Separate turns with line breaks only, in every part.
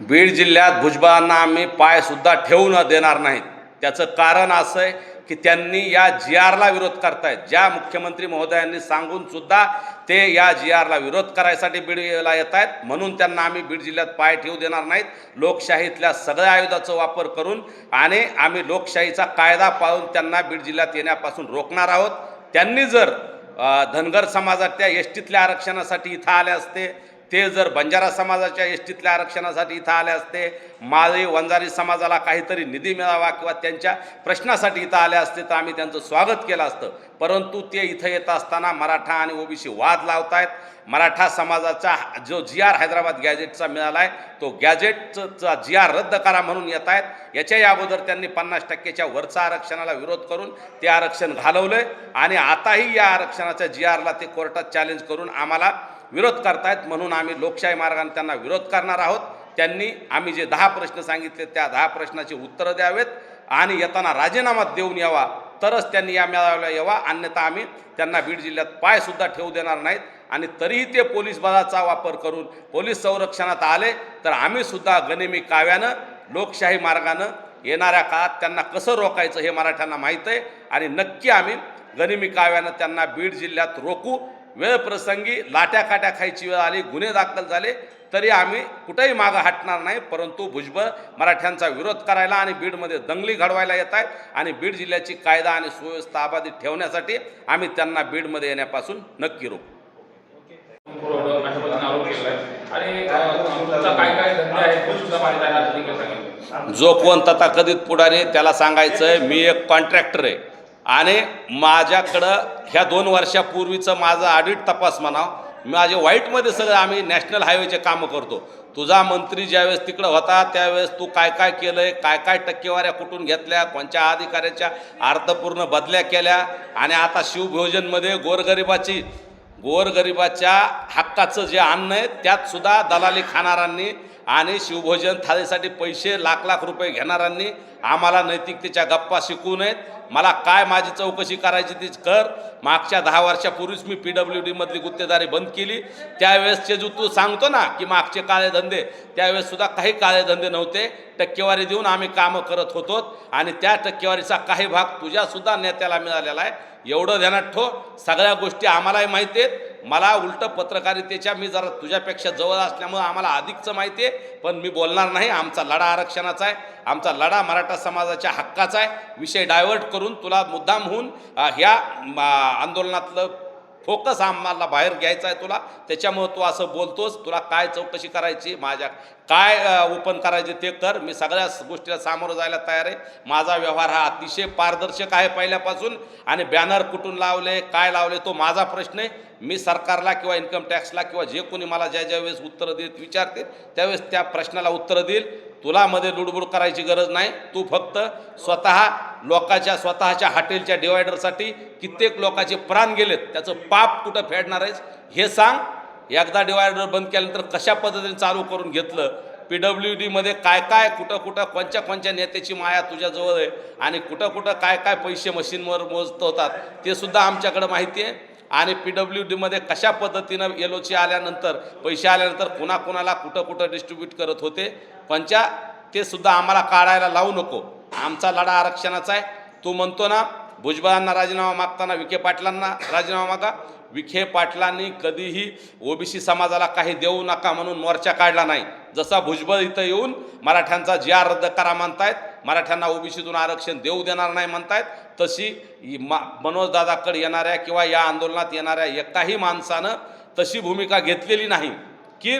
बीड जिल्ह्यात भुजबळांना आम्ही पायसुद्धा ठेवू न देणार नाहीत. त्याचं कारण असं आहे की त्यांनी या जी आरला विरोध करतायत. ज्या मुख्यमंत्री महोदयांनी सांगून सुद्धा ते या जी आरला विरोध करायसाठी बीडला येत आहेत म्हणून त्यांना आम्ही बीड जिल्ह्यात पाय ठेवू देणार नाहीत. लोकशाहीतल्या सगळ्या आयुधाचा वापर करून आणि आम्ही लोकशाहीचा कायदा पाळून त्यांना बीड जिल्ह्यात येण्यापासून रोखणार आहोत. त्यांनी जर धनगर समाजात त्या एस टीतल्या आरक्षणासाठी इथं आले असते ते जर बंजारा समाजाच्या एस टीतल्या आरक्षणासाठी इथं आले असते माळी वंजारी समाजाला काहीतरी निधी मिळावा किंवा त्यांच्या प्रश्नासाठी इथं आले असते तर आम्ही त्यांचं स्वागत केलं असतं. परंतु ते इथं येत असताना मराठा आणि ओबीसी वाद लावतायत. मराठा समाजाचा जो जी आर हैदराबाद गॅजेटचा मिळाला आहे तो गॅजेटचा जी आर रद्द करा म्हणून येत आहेत याच्याही अगोदर त्यांनी पन्नास टक्क्याच्या वरचा आरक्षणाला विरोध करून ते आरक्षण घालवलं आणि आताही या आरक्षणाच्या जी आरला ते कोर्टात चॅलेंज करून आम्हाला विरोध करतायत म्हणून आम्ही लोकशाही मार्गाने त्यांना विरोध करणार आहोत. त्यांनी आम्ही जे दहा प्रश्न सांगितले त्या दहा प्रश्नाची उत्तरं द्यावेत आणि येताना राजीनामा देऊन यावा. तरच त्यांनी या मेळाव्याला यावा. अन्यथा आम्ही त्यांना बीड जिल्ह्यात पायसुद्धा ठेवू देणार नाहीत. आणि तरीही ते पोलीस बलाचा वापर करून पोलीस संरक्षणात आले तर आम्हीसुद्धा गनिमी काव्यानं लोकशाही मार्गानं येणाऱ्या काळात त्यांना कसं रोखायचं हे मराठ्यांना माहीत आहे. आणि नक्की आम्ही गनिमी काव्यानं त्यांना बीड जिल्ह्यात रोखू. वेळप्रसंगी लाट्याकाट्या लाट्या काट्या खायची वेळ आली गुन्हे दाखल झाले. तरी आम्ही कुठेही मागं हटणार नाही परंतु भुजबळ मराठ्यांचा विरोध करायला आणि बीडमध्ये दंगली घडवायला येत आहेत आणि बीड जिल्ह्याची कायदा आणि सुव्यवस्था अबाधित ठेवण्यासाठी आम्ही त्यांना बीडमध्ये येण्यापासून नक्की रोखू. जो कोण तथाकथित पुढारी त्याला सांगायचं आहे मी एक कॉन्ट्रॅक्टर आहे. आणि माझ्याकडं ह्या दोन वर्षापूर्वीचं माझं ऑडिट तपास म्हणावं माझे वाईटमध्ये सगळं आम्ही नॅशनल हायवेचे कामं करतो. तुझा मंत्री ज्यावेळेस तिकडं होता त्यावेळेस तू काय काय केलं आहे काय काय टक्केवाऱ्या कुठून घेतल्या कोणत्या अधिकाऱ्याच्या अर्थपूर्ण बदल्या केल्या आणि आता शिवभोजनमध्ये गोरगरिबाची गोरगरिबाच्या हक्काचं जे अन्न आहे त्यातसुद्धा दलाली खाणाऱ्यांनी आणि शिवभोजन थाळीसाठी पैसे लाख लाख रुपये घेणाऱ्यांनी आम्हाला नैतिकतेच्या गप्पा शिकवू नयेत. मला काय माझी चौकशी करायची तीच कर. मागच्या दहा वर्षापूर्वीच मी पी डब्ल्यू डीमधली गुत्तेदारी बंद केली. त्यावेळेसचे जो तू सांगतो ना की मागचे काळे धंदे त्यावेळेस सुद्धा काही काळे धंदे नव्हते. टक्केवारी देऊन आम्ही कामं करत होतो आणि त्या टक्केवारीचा काही भाग तुझ्यासुद्धा नेत्याला मिळालेला आहे. एवढं ध्यानात ठो सगळ्या गोष्टी आम्हालाही माहिती आहेत. मला उलटं पत्रकारितेच्या मी जरा तुझ्यापेक्षा जवळ असल्यामुळं आम्हाला अधिकचं माहिती आहे पण मी बोलणार नाही. आमचा लढा आरक्षणाचा आहे आमचा लढा मराठा समाजाच्या हक्काचा आहे. विषय डायव्हर्ट करून तुला मुद्दाम होऊन ह्या आंदोलनातलं फोकस आम्हाला बाहेर घ्यायचा आहे तुला. त्याच्यामुळं तू असं बोलतोस. तुला काय चौकशी करायची माझ्या काय ओपन करायचे ते कर. मी सगळ्या गोष्टीला सामोरं जायला तयार आहे. माझा व्यवहार हा अतिशय पारदर्शक आहे पहिल्यापासून. आणि बॅनर कुठून लावले काय लावले तो माझा प्रश्न आहे. मी सरकारला किंवा इन्कम टॅक्सला किंवा जे कोणी मला ज्या ज्या वेळेस उत्तरं देत विचारते त्यावेळेस त्या प्रश्नाला उत्तरं देईल. तुला मध्ये लुडबुड करायची गरज नाही. तू फक्त स्वतः लोकांच्या स्वतःच्या हॉटेलच्या डिवायडरसाठी कित्येक लोकांचे प्राण गेलेत. त्याचं पाप कुठं फेडणार आहेस? हे सांग. एकदा डिवायडर बंद केल्यानंतर कशा पद्धतीने चालू करून घेतलं? पी डब्ल्यू डीमध्ये काय काय कुठं कुठं कोणत्या कोणत्या नेत्याची माया तुझ्याजवळ आहे? आणि कुठं कुठं काय काय पैसे मशीनवर मोजत होतात ते सुद्धा आमच्याकडं माहिती आहे. आणि पी डब्ल्यू डीमध्ये कशा पद्धतीनं एलोची आल्यानंतर पैसे आल्यानंतर कुणाकुणाला कुठं कुठं डिस्ट्रीब्यूट करत होते? कोणत्या ते सुद्धा आम्हाला काढायला लावू नको. आमचा लढा आरक्षणाचा आहे. तू म्हणतो ना भुजबळांना राजीनामा मागताना विखे पाटलांना राजीनामा मागा. विखे पाटलांनी कधीही ओबीसी समाजाला काही देऊ नका म्हणून मोर्चा काढला नाही. जसा भुजबळ इथं येऊन मराठ्यांचा जी आर रद्द करा म्हणतायत मराठ्यांना ओबीसीतून आरक्षण देऊ देणार नाही म्हणतायत तशी मा मनोजदादाकडे येणाऱ्या किंवा या आंदोलनात येणाऱ्या एकाही माणसानं तशी भूमिका घेतलेली नाही. की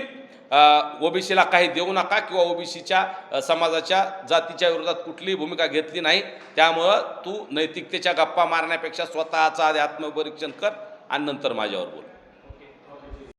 ओबीसीला काही देऊ नका किंवा ओबीसीच्या समाजाच्या जातीच्या विरोधात कुठलीही भूमिका घेतली नाही. त्यामुळं तू नैतिकतेच्या गप्पा मारण्यापेक्षा स्वतःचा आधी आत्मपरीक्षण कर आणि नंतर माझ्यावर बोल.